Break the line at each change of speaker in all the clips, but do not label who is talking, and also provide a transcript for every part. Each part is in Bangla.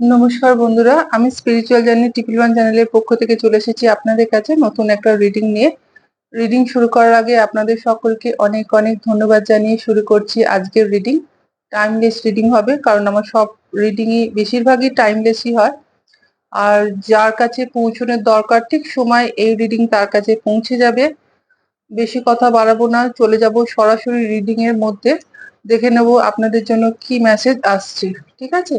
নমস্কার বন্ধুরা, আমি স্পিরিচুয়াল জার্নি টিপিল ওয়ান চ্যানেলের পক্ষ থেকে চলে এসেছি আপনাদের কাছে নতুন একটা রিডিং নিয়ে। রিডিং শুরু করার আগে আপনাদের সকলকে অনেক অনেক ধন্যবাদ জানিয়ে শুরু করছি আজকের রিডিং টাইমলেস রিডিং হবে, কারণ আমার সব রিডিংই বেশিরভাগই টাইমলেসই হয়। আর যার কাছে পৌঁছানোর দরকার, ঠিক সময় এই রিডিং তার কাছে পৌঁছে যাবে। বেশি কথা বাড়াবো না, চলে যাব সরাসরি রিডিং এর মধ্যে। দেখে নেব আপনাদের জন্য কি মেসেজ আসছে, ঠিক আছে?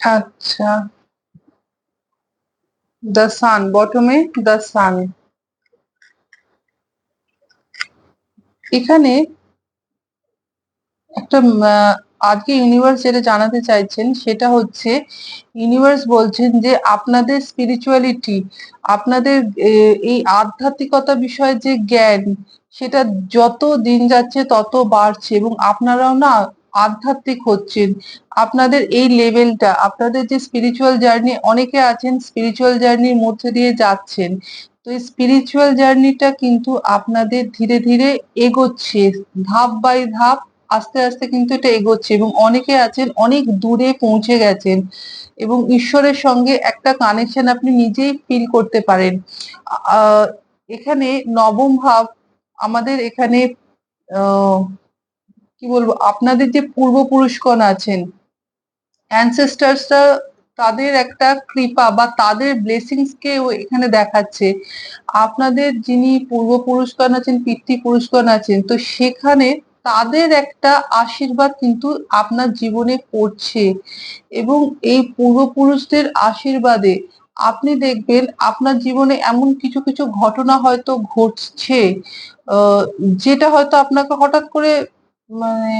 আচ্ছা। দ্য সান বটমে দ্য সান এখানে একটা আজকে ইউনিভার্স যেটা জানাতে চাইছেন সেটা হচ্ছে ইউনিভার্স বলছেন যে আপনাদের স্পিরিচুয়ালিটি আপনাদের এই আধ্যাত্মিকতা বিষয়ে যে জ্ঞান, সেটা যত দিন যাচ্ছে তত বাড়ছে এবং আপনারাও না আধ্যাত্মিক হচ্ছেন। আপনাদের এই লেভেলটা আপনাদের যে স্পিরিচুয়াল জার্নি অনেকে আছেন স্পিরিচুয়াল জার্নির মধ্যে দিয়ে যাচ্ছেন। তো এই স্পিরিচুয়াল জার্নিটা কিন্তু আপনাদের ধীরে ধীরে এগোচ্ছে, ধাপ বাই ধাপ আস্তে আস্তে কিন্তু এটা এগোচ্ছে এবং অনেকে আছেন অনেক দূরে পৌঁছে গেছেন এবং ঈশ্বরের সঙ্গে একটা কানেকশন আপনি নিজেই ফিল করতে পারেন। এখানে নবম ভাব আমাদের এখানে কি বলব, আপনাদের যে পূর্বপুরুষগণ আছেন অ্যানসেস্টার্সরা তাদের একটা কৃপা বা তাদের ব্লেসিংস কে এখানে দেখাচ্ছে। আপনাদের যিনি পূর্বপুরুষগণ আছেন, পিতৃপুরুষগণ আছেন, তো সেখানে তাদের একটা আশীর্বাদ কিন্তু আপনার জীবনে পড়ছে। এবং এই পূর্বপুরুষদের আশীর্বাদে আপনি দেখবেন, আপনার জীবনে এমন কিছু কিছু ঘটনা হয়তো ঘটছে যেটা হয়তো আপনাকে হঠাৎ করে মানে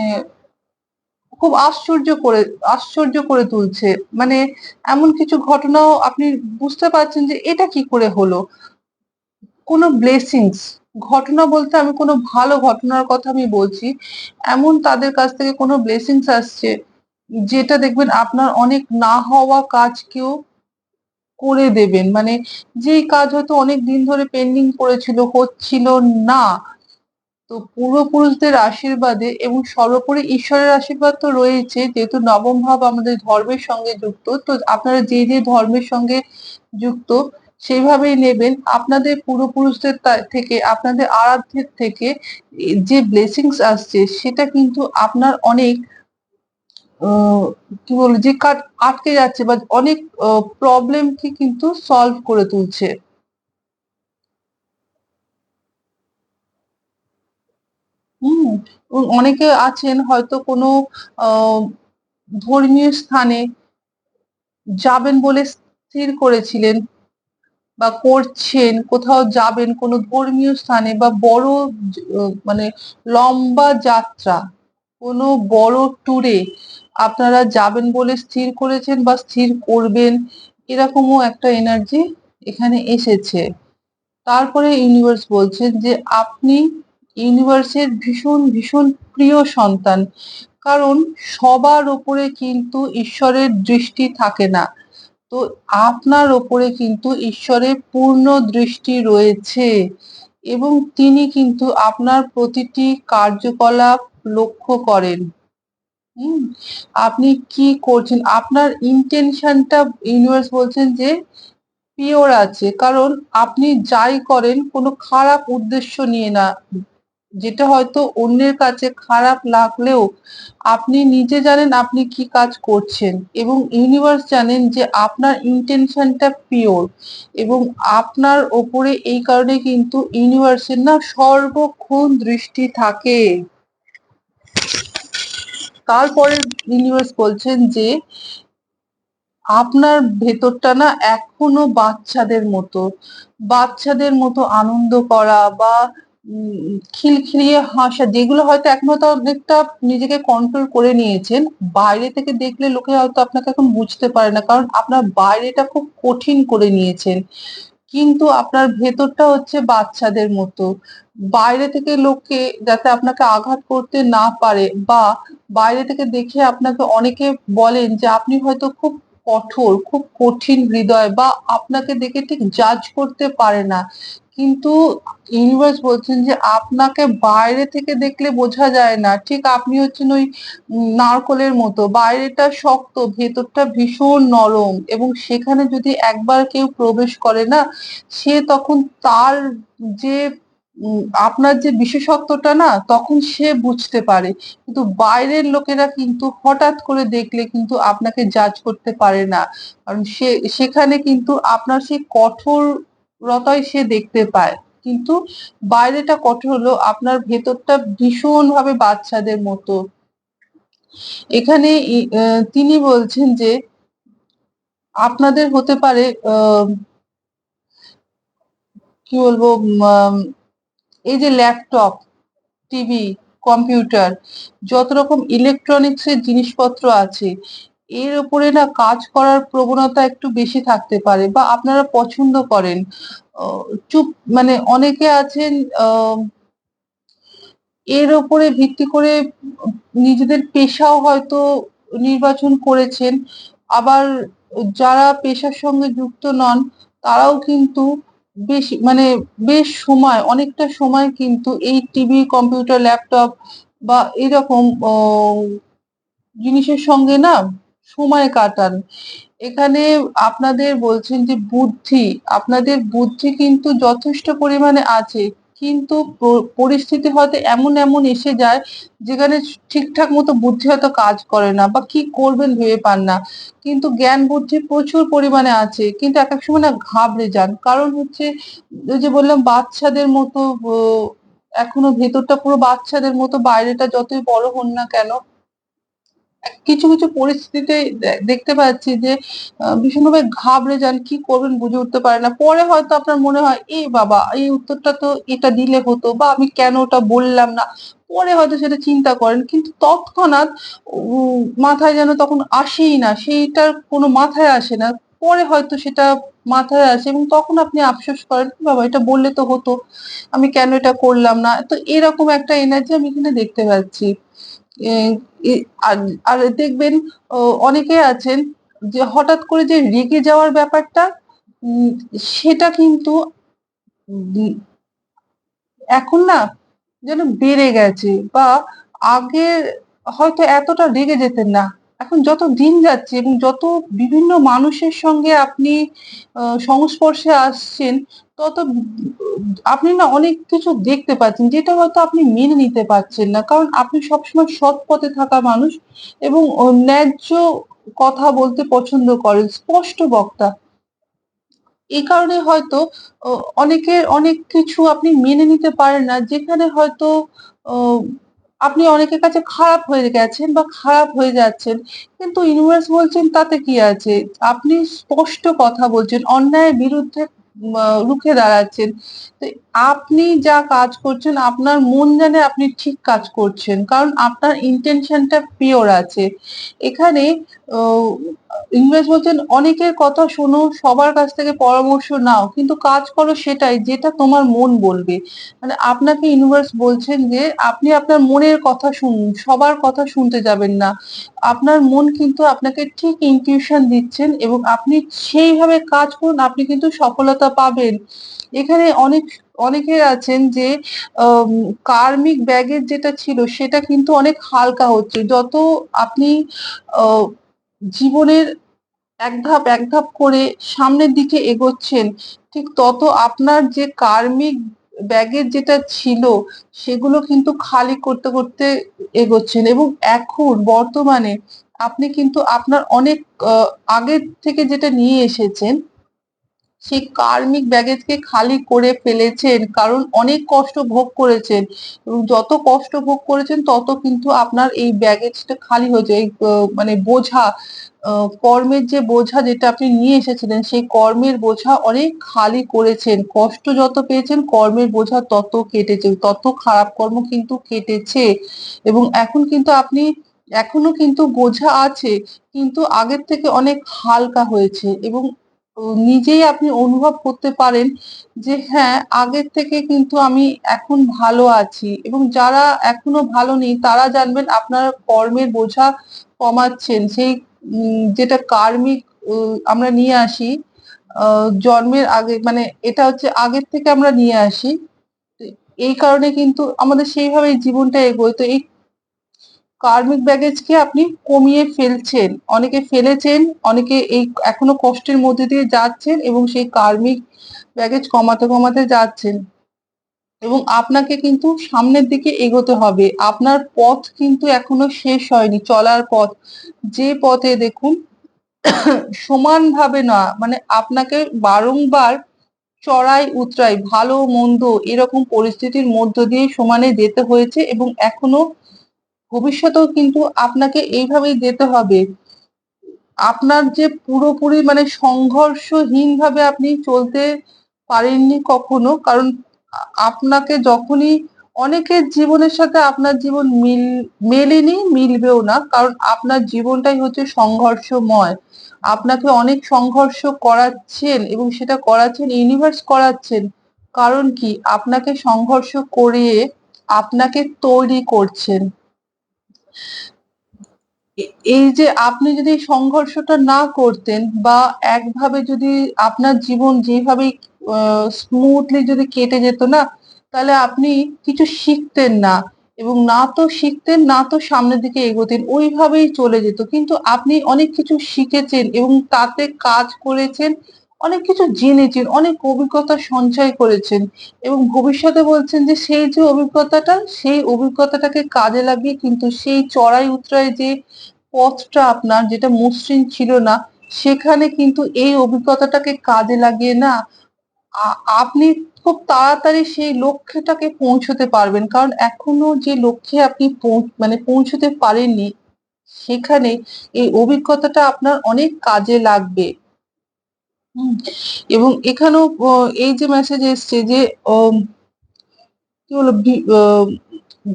খুব আশ্চর্য করে আশ্চর্য করে তুলছে। মানে এমন কিছু ঘটনাও আপনি বুঝতে পারছেন যে এটা কি করে হলো। কোনো ব্লেসিংস ঘটনা বলতে আমি কোনো ভালো ঘটনার কথা আমি বলছি, এমন তাদের কাছ থেকে কোনো ব্লেসিংস আসছে যেটা দেখবেন আপনার অনেক না হওয়া কাজকেও করে দেবেন। মানে যেই কাজ হয়তো অনেক দিন ধরে পেন্ডিং পড়েছিল হচ্ছিল না। তো পূর্বপুরুষদের আশীর্বাদে এবং সর্বোপরি ঈশ্বরের আশীর্বাদ তো রয়েছে যেহেতু নবম ভাব আমাদের ধর্মের সঙ্গে যুক্ত, তো আপনারা যে যে ধর্মের সঙ্গে যুক্ত সেইভাবেই নেবেন। আপনাদের পূর্বপুরুষদের থেকে, আপনাদের আরাধ্যের থেকে যে ব্লেসিংস আসছে, সেটা কিন্তু আপনার অনেক কি বলব, যে কাট, আটকে যাচ্ছে বা অনেক প্রবলেমকে কিন্তু সলভ করে তুলছে। হুম অনেকে আছেন হয়তো কোনো ধর্মীয় স্থানে যাবেন বলে স্থির করেছিলেন বা করছেন, কোথাও যাবেন কোনো ধর্মীয় স্থানে বা বড় মানে লম্বা যাত্রা, কোনো বড় ট্যুরে আপনারা যাবেন বলে স্থির করেছেন বা স্থির করবেন, এরকমও একটা এনার্জি এখানে এসেছে। তারপরে ইউনিভার্স বলছেন যে আপনি ইউনিভার্সের ভীষণ ভীষণ প্রিয় সন্তান। কারণ সবার ওপরে কিন্তু ঈশ্বরের দৃষ্টি থাকে না। তো আপনার ওপরে কিন্তু ঈশ্বরের পূর্ণ দৃষ্টি রয়েছে এবং তিনি কিন্তু আপনার প্রতিটি কার্যকলাপ লক্ষ্য করেন। আপনি কি করছেন? আপনার ইন্টেনশনটা ইউনিভার্স বলছেন যে পিওর আছে। কারণ আপনি যাই করেন, কোনো খারাপ উদ্দেশ্য নিয়ে না যেটা হয়তো অন্যের কাছে খারাপ লাগলেও আপনি নিজে জানেন আপনি কি কাজ করছেন এবং ইউনিভার্স জানেন যে আপনার ইন্টেনশনটা পিওর এবং আপনার ওপরে এই কারণে কিন্তু ইউনিভার্সের না সর্বক্ষণ দৃষ্টি থাকে। তারপরে ইউনিভার্স বলছেন যে আপনার ভেতরটা না এখনও বাচ্চাদের মতো বাচ্চাদের মতো আনন্দ করা বা খিলখিলিয়ে হাসা, যেগুলো হয়তো এখনও তো অনেকটা নিজেকে কন্ট্রোল করে নিয়েছেন, বাইরে থেকে দেখলে লোকে হয়তো আপনাকে এখন বুঝতে পারে না, কারণ আপনার বাইরেটা খুব কঠিন করে নিয়েছেন। কিন্তু আপনার ভেতরটা হচ্ছে বাচ্চাদের মতো। বাইরে থেকে লোককে যাতে আপনাকে আঘাত করতে না পারে বা বাইরে থেকে দেখে আপনাকে অনেকে বলেন যে, আপনি হয়তো খুব কঠোর, খুব কঠিন হৃদয় বা আপনাকে দেখে ঠিক জাজ করতে পারে না। কিন্তু ইউনিভার্স বলছেন যে আপনাকে বাইরে থেকে দেখলে বোঝা যায় না। ঠিক আপনি হচ্ছেন ওই নারকলের মতো। বাইরেটা শক্ত, ভেতরটা ভীষণ নরম এবং সেখানে যদি একবার কেউ প্রবেশ করে না, সে তখন তার যে আপনার যে বিশেষত্বটা না, তখন সে বুঝতে পারে। কিন্তু বাইরের লোকেরা কিন্তু হঠাৎ করে দেখলে কিন্তু আপনাকে জাজ করতে পারে না। কারণ সে, সেখানে কিন্তু আপনার সেই কঠোরতাই সে দেখতে পায়। কিন্তু বাইরেটা কঠোর হলো আপনার ভেতরটা ভীষণ ভাবে বাচ্চাদের মতো। এখানে তিনি বলছেন যে আপনাদের হতে পারে কি বলব এই যে ল্যাপটপ, টিভি, কম্পিউটার, যত রকম ইলেকট্রনিক্স এর জিনিসপত্র আছে এর উপরে না কাজ করার প্রবণতা একটু বেশি থাকতে পারে বা আপনারা পছন্দ করেন। চুপ মানে অনেকে আছেন এর উপরে ভিত্তি করে নিজেদের পেশাও হয়তো নির্বাচন করেছেন। আবার যারা পেশার সঙ্গে যুক্ত নন, তারাও কিন্তু বেশ মানে বেশ সময়, অনেকটা সময় কিন্তু এই টিভি, কম্পিউটার, ল্যাপটপ বা এরকম জিনিসের সঙ্গে না সময় কাটান। এখানে আপনাদের বলছেন যে বুদ্ধি, আপনাদের বুদ্ধি কিন্তু যথেষ্ট পরিমাণে আছে, কিন্তু পরিস্থিতি হয়তো এমন এমন এসে যায়, যেখানে ঠিকঠাক মতো বুদ্ধি হয়তো কাজ করে না বা কি করবেন ভেবে পান না। কিন্তু জ্ঞান বুদ্ধি প্রচুর পরিমাণে আছে, কিন্তু এক এক সময় না ঘাবড়ে যান। কারণ হচ্ছে, ওই যে বললাম বাচ্চাদের মতো এখনও ভেতরটা পুরো বাচ্চাদের মতো, বাইরেটা যতই বড় হন না কেন কিছু কিছু পরিস্থিতিতে দেখতে পাচ্ছি যে ভীষণভাবে ঘাবড়ে যান, কি করবেন বুঝে উঠতে পারে না। পরে হয়তো আপনার মনে হয় এই বাবা, এই উত্তরটা তো এটা দিলে হতো বা আমি কেন ওটা বললাম না? পরে হয়তো সেটা চিন্তা করেন, কিন্তু তৎক্ষণাৎ মাথায় যেন তখন আসেই না, সেইটার কোনো মাথায় আসে না। পরে হয়তো সেটা মাথায় আসে এবং তখন আপনি আফসোস করেন বাবা, এটা বললে তো হতো, আমি কেন এটা করলাম না? তো এরকম একটা এনার্জি আমি এখানে দেখতে পাচ্ছি। আর দেখবেন অনেকে আছেন যে হঠাৎ করে যে রেগে যাওয়ার ব্যাপারটা সেটা কিন্তু এখন না যেন বেড়ে গেছে বা আগে হয়তো এতটা রেগে যেতেন না। এখন যত দিন যাচ্ছে এবং যত বিভিন্ন মানুষের সঙ্গে আপনি সংস্পর্শে আসছেন তত আপনি না অনেক কিছু দেখতে পাচ্ছেন, যেটা হয়তো আপনি মেনে নিতে পারছেন না। কারণ আপনি সবসময় সৎ পথে থাকা মানুষ এবং ন্যায্য কথা বলতে পছন্দ করেন, স্পষ্ট বক্তা। এই কারণে হয়তো অনেকের অনেক কিছু আপনি মেনে নিতে পারেন না, যেখানে হয়তো আপনি অনেকের কাছে খারাপ হয়ে গেছেন বা খারাপ হয়ে যাচ্ছেন, কিন্তু ইউনিভার্স বলছেন তাতে কি আছে? আপনি স্পষ্ট কথা বলছেন, অন্যায়ের বিরুদ্ধে রুখে দাঁড়াচ্ছেন। তো আপনি যা কাজ করছেন, আপনার মন জানে আপনি ঠিক কাজ করছেন, কারণ আপনার ইন্টেনশনটা পিওর আছে। এখানে ইংরেজ বলছেন, অনেকের কথা শোনো, সবার কাছ থেকে পরামর্শ নাও, কিন্তু কাজ করো সেটাই, যেটা তোমার মন বলবে। মানে আপনাকে ইউনিভার্স বলছেন যে, আপনি আপনার মনের কথা শুনুন, সবার কথা শুনতে যাবেন না। আপনার মন কিন্তু আপনাকে ঠিক ইনটিউশন দিচ্ছেন এবং আপনি সেইভাবে কাজ করুন, আপনি কিন্তু সফলতা পাবেন। এখানে অনেক অনেকের আছেন যে কার্মিক ব্যাগের যেটা ছিল, সেটা কিন্তু অনেক হালকা হচ্ছে। যত আপনি জীবনের এক ধাপ এক ধাপ করে সামনের দিকে এগোচ্ছেন, ঠিক তত আপনার যে কার্মিক ব্যাগের যেটা ছিল, সেগুলো কিন্তু খালি করতে করতে এগোচ্ছেন এবং এখন বর্তমানে আপনি কিন্তু আপনার অনেক আগের থেকে যেটা নিয়ে এসেছেন সেই কার্মিক ব্যাগেজকে খালি করে ফেলেছেন, কারণ অনেক কষ্ট ভোগ করেছেন। এবং যত কষ্ট ভোগ করেছেন, তত কিন্তু আপনার এই ব্যাগেজটা খালি হয়েছে এই মানে বোঝা কর্মের যে বোঝা যেটা আপনি নিয়ে এসেছিলেন, সেই কর্মের বোঝা অনেক খালি করেছেন। কষ্ট যত পেয়েছেন, কর্মের বোঝা তত কেটেছে, তত খারাপ কর্ম কিন্তু কেটেছে। এবং এখন কিন্তু আপনি, এখনও কিন্তু বোঝা আছে, কিন্তু আগের থেকে অনেক হালকা হয়েছে। এবং নিজেই আপনি অনুভব করতে পারেন যে হ্যাঁ আগের থেকে কিন্তু আমি এখন ভালো আছি এবং যারা এখনও ভালো নেই তারা জানবেন আপনার কর্মের বোঝা কমাচ্ছেন। সেই যেটা কার্মিক আমরা নিয়ে আসি জন্মের আগে মানে এটা হচ্ছে আগের থেকে আমরা নিয়ে আসি। এই কারণে কিন্তু আমাদের সেইভাবে জীবনটা এগোয়। তো এই কার্মিক ব্যাগেজকে আপনি কমিয়ে ফেলছেন। অনেকে ফেলেছেন, অনেকে এই এখনও কষ্টের মধ্যে দিয়ে যাচ্ছেন এবং সেই কার্মিক ব্যাগেজ কমাতে কমাতে যাচ্ছেন। এবং আপনাকে কিন্তু সামনের দিকে এগোতে হবে। আপনার পথ কিন্তু এখনও শেষ হয়নি, চলার পথ। যে পথে দেখুন, সমানভাবে না মানে আপনাকে বারংবার চড়াই, উতরাই, ভালো, মন্দ এরকম পরিস্থিতির মধ্য দিয়ে সমানে যেতে হয়েছে এবং এখনও ভবিষ্যতেও কিন্তু আপনাকে এইভাবেই যেতে হবে। আপনার যে পুরোপুরি মানে সংঘর্ষহীন ভাবে আপনি চলতে পারেননি কখনো, কারণ আপনাকে যখনই অনেকের জীবনের সাথে আপনার জীবন মিল, মেলেনি, মিলবেও না, কারণ আপনার জীবনটাই হচ্ছে সংঘর্ষময়। আপনাকে অনেক সংঘর্ষ করাচ্ছেন এবং সেটা করাচ্ছেন ইউনিভার্স করাচ্ছেন। কারণ কি? আপনাকে সংঘর্ষ করিয়ে আপনাকে তৈরি করছেন। এই যে আপনি যদি সংঘর্ষটা না করতেন বা একভাবে যদি আপনার জীবন যেভাবে স্মুথলি যদি কেটে যেত না, তাহলে আপনি কিছু শিখতেন না এবং না তো শিখতেন, না তো সামনের দিকে এগোতেন, ওইভাবেই চলে যেত। কিন্তু আপনি অনেক কিছু শিখেছেন এবং তাতে কাজ করেছেন অনেক কিছু জেনেছেন, অনেক অভিজ্ঞতা সঞ্চয় করেছেন এবং ভবিষ্যতে বলছেন যে সেই যে অভিজ্ঞতাটা, সেই অভিজ্ঞতাটাকে কাজে লাগিয়ে কিন্তু সেই চড়াই উতরাই যে পথটা আপনার যেটা মসৃণ ছিল না, সেখানে কিন্তু এই অভিজ্ঞতাটাকে কাজে লাগিয়ে না আপনি খুব তাড়াতাড়ি সেই লক্ষ্যটাকে পৌঁছতে পারবেন। কারণ এখনও যে লক্ষ্যে আপনি মানে পৌঁছতে পারেননি, সেখানে এই অভিজ্ঞতাটা আপনার অনেক কাজে লাগবে। এবং এখানেও এই যে মেসেজ এসছে যে কি বলব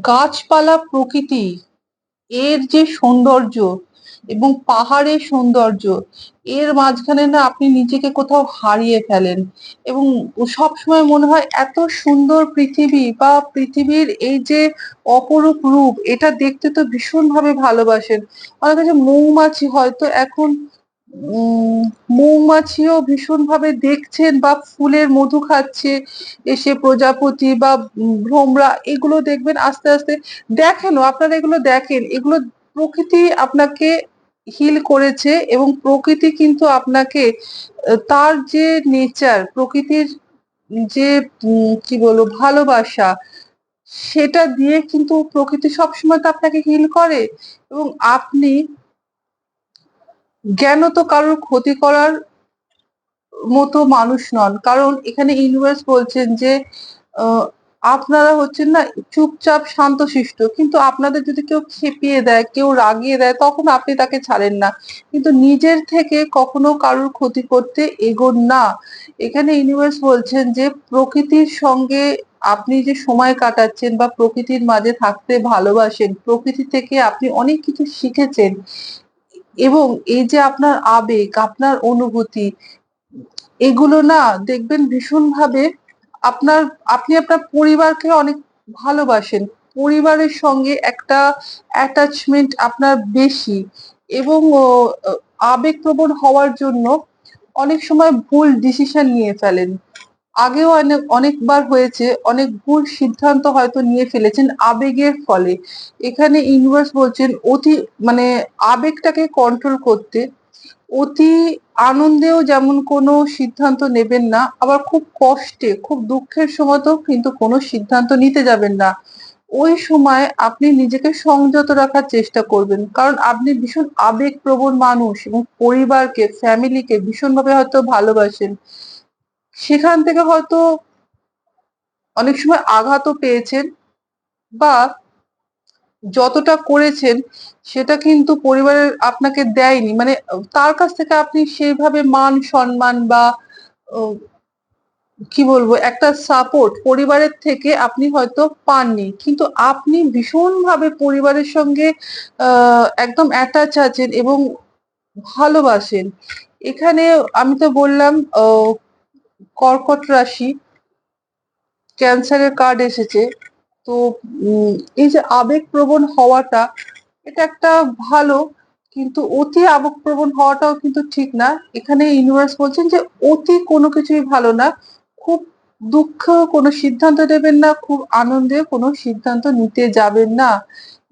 গাছপালা প্রকৃতি, এর যে সৌন্দর্য এবং পাহাড়ের সৌন্দর্য, এর মাঝখানে না আপনি নিজেকে কোথাও হারিয়ে ফেলেন এবং সব সময় মনে হয় এত সুন্দর পৃথিবী বা পৃথিবীর এই যে অপরূপ রূপ, এটা দেখতে তো ভীষণভাবে ভালোবাসেন। আমার কাছে মৌমাছি হয়তো এখন মৌমাছিও ভীষণভাবে দেখছেন বা ফুলের মধু খাচ্ছে, এসে প্রজাপতি বা ভ্রমরা এগুলো দেখবেন আস্তে আস্তে দেখেনও, আপনারা এগুলো দেখেন, এগুলো প্রকৃতি আপনাকে হিল করেছে এবং প্রকৃতি কিন্তু আপনাকে তার যে নেচার প্রকৃতির যে কি বলব, ভালোবাসা, সেটা দিয়ে কিন্তু প্রকৃতি সবসময় তো আপনাকে হিল করে এবং আপনি জ্ঞান তো কারোর ক্ষতি করার মতো মানুষ নন। কারণ এখানে ইউনিভার্স বলছেন যে আপনারা হচ্ছেন না চুপচাপ শান্তশিষ্ট। কিন্তু আপনাদের যদি কেউ খেপিয়ে দেয়, কেউ রাগিয়ে দেয়, তখন আপনি তাকে ছাড়েন না। কিন্তু নিজের থেকে কখনো কারোর ক্ষতি করতে এগোন না। এখানে ইউনিভার্স বলছেন যে, প্রকৃতির সঙ্গে আপনি যে সময় কাটাচ্ছেন বা প্রকৃতির মাঝে থাকতে ভালোবাসেন, প্রকৃতি থেকে আপনি অনেক কিছু শিখেছেন এবং এই যে আপনার আবেগ, আপনার অনুভূতি, এগুলো না দেখবেন ভীষণভাবে আপনার, আপনি আপনার পরিবারকে অনেক ভালোবাসেন। পরিবারের সঙ্গে একটা অ্যাটাচমেন্ট আপনার বেশি এবং আবেগপ্রবণ হওয়ার জন্য অনেক সময় ভুল ডিসিশন নিয়ে ফেলেন। আগেও অনেক, অনেকবার হয়েছে, অনেক ভুল সিদ্ধান্ত হয়তো নিয়ে ফেলেছেন আবেগের ফলে। এখানে ইউনিভার্স বলছেন, অতি মানে আবেগটাকে কন্ট্রোল করতে অতি আনন্দেও যেমন কোনো সিদ্ধান্ত নেবেন না, আবার খুব কষ্টে, খুব দুঃখের সময়তেও কিন্তু কোনো সিদ্ধান্ত নিতে যাবেন না। ওই সময় আপনি নিজেকে সংযত রাখার চেষ্টা করবেন। কারণ আপনি ভীষণ আবেগপ্রবণ মানুষ এবং পরিবারকে ফ্যামিলিকে ভীষণভাবে হয়তো ভালোবাসেন। সেখান থেকে হয়তো অনেক সময় আঘাতও পেয়েছেন বা যতটা করেছেন সেটা কিন্তু পরিবারের আপনাকে দেয়নি। মানে তার কাছ থেকে আপনি সেইভাবে মান সম্মান বা কি বলব, একটা সাপোর্ট পরিবারের থেকে আপনি হয়তো পাননি। কিন্তু আপনি ভীষণভাবে পরিবারের সঙ্গে একদম অ্যাটাচ আছেন এবং ভালোবাসেন। এখানে আমি তো বললাম কর্কট রাশি, ক্যান্সারের কার্ড এসেছে। তো এই যে আবেগপ্রবণ হওয়াটা, এটা একটা ভালো, কিন্তু অতি আবেগপ্রবণ হওয়াটাও কিন্তু ঠিক না। এখানে ইউনিভার্স বলছেন যে, অতি কোনো কিছুই ভালো না। খুব দুঃখ কোনো সিদ্ধান্ত নেবেন না, খুব আনন্দে কোনো সিদ্ধান্ত নিতে যাবেন না।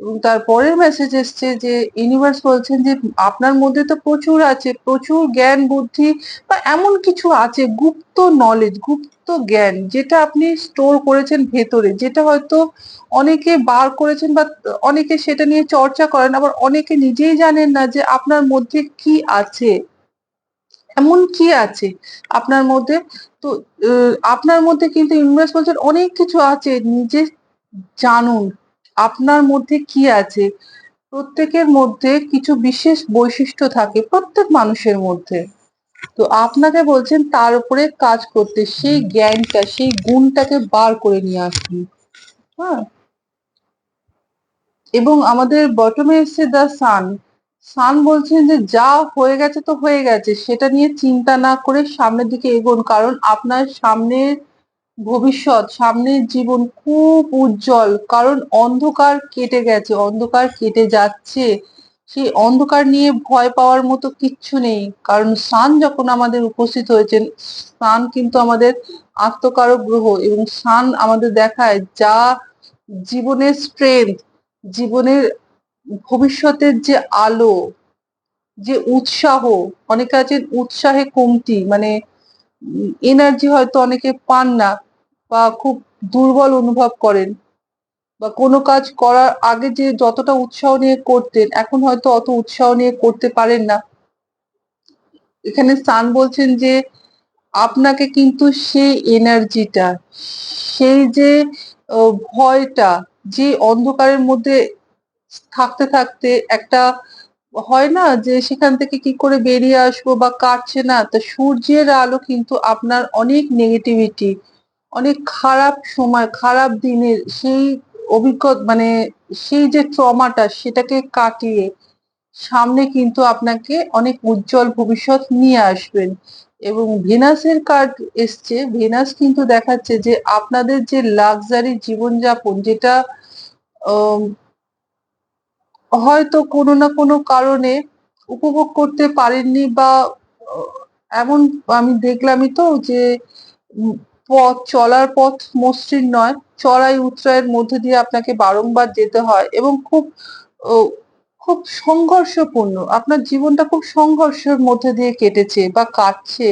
এবং তারপরের মেসেজ এসছে যে ইউনিভার্স বলছেন যে, আপনার মধ্যে তো প্রচুর আছে, প্রচুর জ্ঞান, বুদ্ধি বা এমন কিছু আছে, গুপ্ত নলেজ গুপ্ত জ্ঞান, যেটা আপনি স্টোর করেছেন ভেতরে, যেটা হয়তো অনেকে বার করেছেন বা অনেকে সেটা নিয়ে চর্চা করেন, আবার অনেকে নিজেই জানেন না যে, আপনার মধ্যে কি আছে। এমন কি আছে আপনার মধ্যে? তো আপনার মধ্যে কিন্তু ইউনিভার্স বলছেন অনেক কিছু আছে, নিজে জানুন। আপনার মধ্যে কি আছে? প্রত্যেকের মধ্যে কিছু বিশেষ বৈশিষ্ট্য থাকে প্রত্যেক মানুষের মধ্যে। তো আপনাকে বলছেন তার উপরে কাজ করতে, সেই জ্ঞানটা, সেই গুণটাকে বার করে নিয়ে আসুন। হ্যাঁ? এবং আমাদের বটমে এসছে দ্য সান সান বলছেন যে যা হয়ে গেছে তো হয়ে গেছে, সেটা নিয়ে চিন্তা না করে সামনের দিকে এগোন। কারণ আপনার সামনের ভবিষ্যৎ, সামনের জীবন খুব উজ্জ্বল, কারণ অন্ধকার কেটে গেছে, অন্ধকার কেটে যাচ্ছে। সেই অন্ধকার নিয়ে ভয় পাওয়ার মতো কিচ্ছু নেই, কারণ সান যখন আমাদের উপস্থিত হয়েছেন সান কিন্তু আমাদের আত্মকারক গ্রহ এবং সান আমাদের দেখায় যা জীবনের স্ট্রেংথ জীবনের ভবিষ্যতের যে আলো, যে উৎসাহ, অনেকে আছে উৎসাহে কমতি মানে এনার্জি হয়তো অনেকে পান না বা খুব দুর্বল অনুভব করেন বা কোনো কাজ করার আগে যে যতটা উৎসাহ নিয়ে করতেন, এখন হয়তো অত উৎসাহ নিয়ে করতে পারেন না। এখানে স্থান বলছেন যে আপনাকে কিন্তু সেই এনার্জিটা সেই যে ভয়টা, যে অন্ধকারের মধ্যে থাকতে থাকতে একটা হয় না যে সেখান থেকে কি করে বেরিয়ে আসব বা কাটছে না? তা সূর্যের আলো কিন্তু আপনার অনেক নেগেটিভিটি অনেক খারাপ সময়, খারাপ দিনের সেই অভিজ্ঞতা মানে সেই যে ট্রমাটা সেটাকে কাটিয়ে সামনে কিন্তু আপনাকে অনেক উজ্জ্বল ভবিষ্যৎ নিয়ে আসবেন। এবং ভেনাসের কার্ড এসছে, ভেনাস কিন্তু দেখাচ্ছে যে আপনাদের যে লাক্সারি জীবনযাপন যেটা হয়তো কোনো না কোনো কারণে উপভোগ করতে পারেননি বা এমন আমি দেখলামই তো যে পথ, চলার পথ মসৃণ নয়। চড়াই উতরাইয়ের মধ্যে দিয়ে আপনাকে বারংবার যেতে হয় এবং খুব খুব সংঘর্ষপূর্ণ। আপনার জীবনটা খুব সংঘর্ষের মধ্যে দিয়ে কেটেছে বা কাটছে।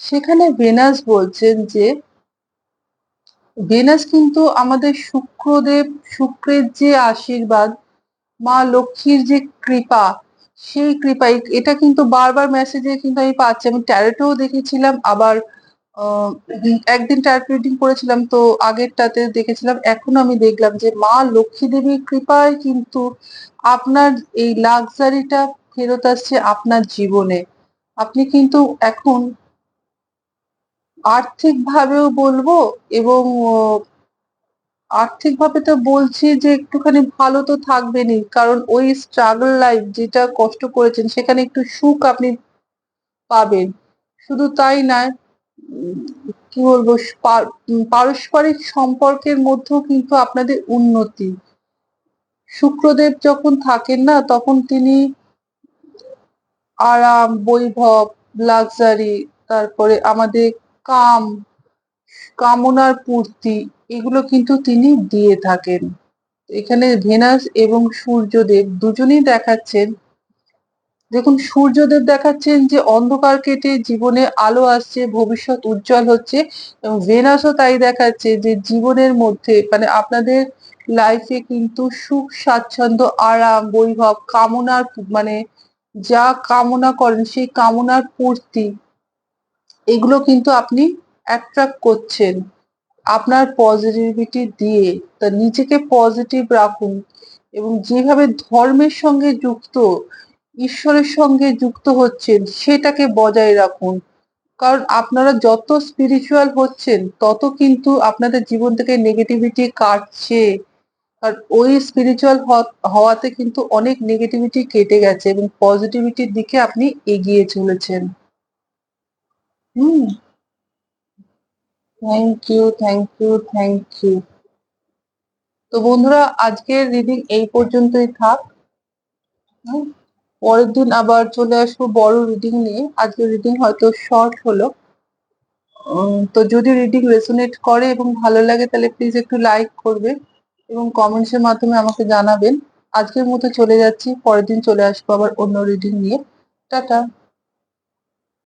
সেখানে ভেনাস বলছেন যে ভেনাস কিন্তু আমাদের শুক্রদেব, শুক্রের যে আশীর্বাদ মা লক্ষ্মীর যে কৃপা, সেই কৃপা এটা কিন্তু বারবার মেসেজে কিন্তু আমি পাচ্ছি। আমি ট্যারেটেও দেখেছিলাম, আবার একদিন ট্যারেট রিডিং করেছিলাম, তো আগেরটাতে দেখেছিলাম এখন আমি দেখলাম যে মা লক্ষ্মী দেবীর কৃপায় কিন্তু আপনার এই লাক্সারিটা ফেরত আসছে আপনার জীবনে। আপনি কিন্তু এখন আর্থিকভাবেও বলব এবং আর্থিকভাবে তো বলছি যে একটুখানি ভালো তো থাকবেনই, কারণ ওই স্ট্রাগল লাইফ যেটা কষ্ট করেছেন, সেখানে একটু সুখ আপনি পাবেন। শুধু তাই নয় কি বলব পারস্পরিক সম্পর্কের মধ্যেও কিন্তু আপনাদের উন্নতি। শুক্রদেব যখন থাকেন না, তখন তিনি আরাম, বৈভব লাক্সারি তারপরে আমাদের কাম কামনার পূর্তি, এগুলো কিন্তু তিনি দিয়ে থাকেন। এখানে ভেনাস এবং সূর্যদেব দুজনেই দেখাচ্ছেন। দেখুন, সূর্যদেব দেখাচ্ছেন যে অন্ধকার কেটে জীবনে আলো আসছে, ভবিষ্যৎ উজ্জ্বল হচ্ছে এবং ভেনাসও তাই দেখাচ্ছে যে জীবনের মধ্যে মানে আপনাদের লাইফে কিন্তু সুখ, স্বাচ্ছন্দ্য, আরাম, বৈভব, কামনার মানে যা কামনা করেন সেই কামনার পূর্তি, এগুলো কিন্তু আপনি অ্যাট্রাক্ট করছেন, আপনার পজিটিভিটি দিয়ে তা নিজেকে পজিটিভ রাখুন এবং যেভাবে ধর্মের সঙ্গে যুক্ত, ঈশ্বরের সঙ্গে যুক্ত হচ্ছেন সেটাকে বজায় রাখুন। কারণ আপনারা যত স্পিরিচুয়াল হচ্ছেন, তত কিন্তু আপনাদের জীবন থেকে নেগেটিভিটি কাটছে। আর ওই স্পিরিচুয়াল হওয়াতে কিন্তু অনেক নেগেটিভিটি কেটে গেছে এবং পজিটিভিটির দিকে আপনি এগিয়ে চলেছেন। হুম। Thank you thank you thank you তো বন্ধুরা, আজকের রিডিং এই পর্যন্তই থাক। পরের দিন আবার চলে আসব বড় রিডিং নিয়ে। আজকের রিডিং হয়তো শর্ট হলো। তো যদি রিডিং রেসোনেট করে এবং ভালো লাগে, তাহলে প্লিজ একটু লাইক করবে এবং কমেন্টস এর মাধ্যমে আমাকে জানাবেন। আজকের মতো চলে যাচ্ছি। পরের দিন চলে আসব আবার অন্য রিডিং নিয়ে। টাটা।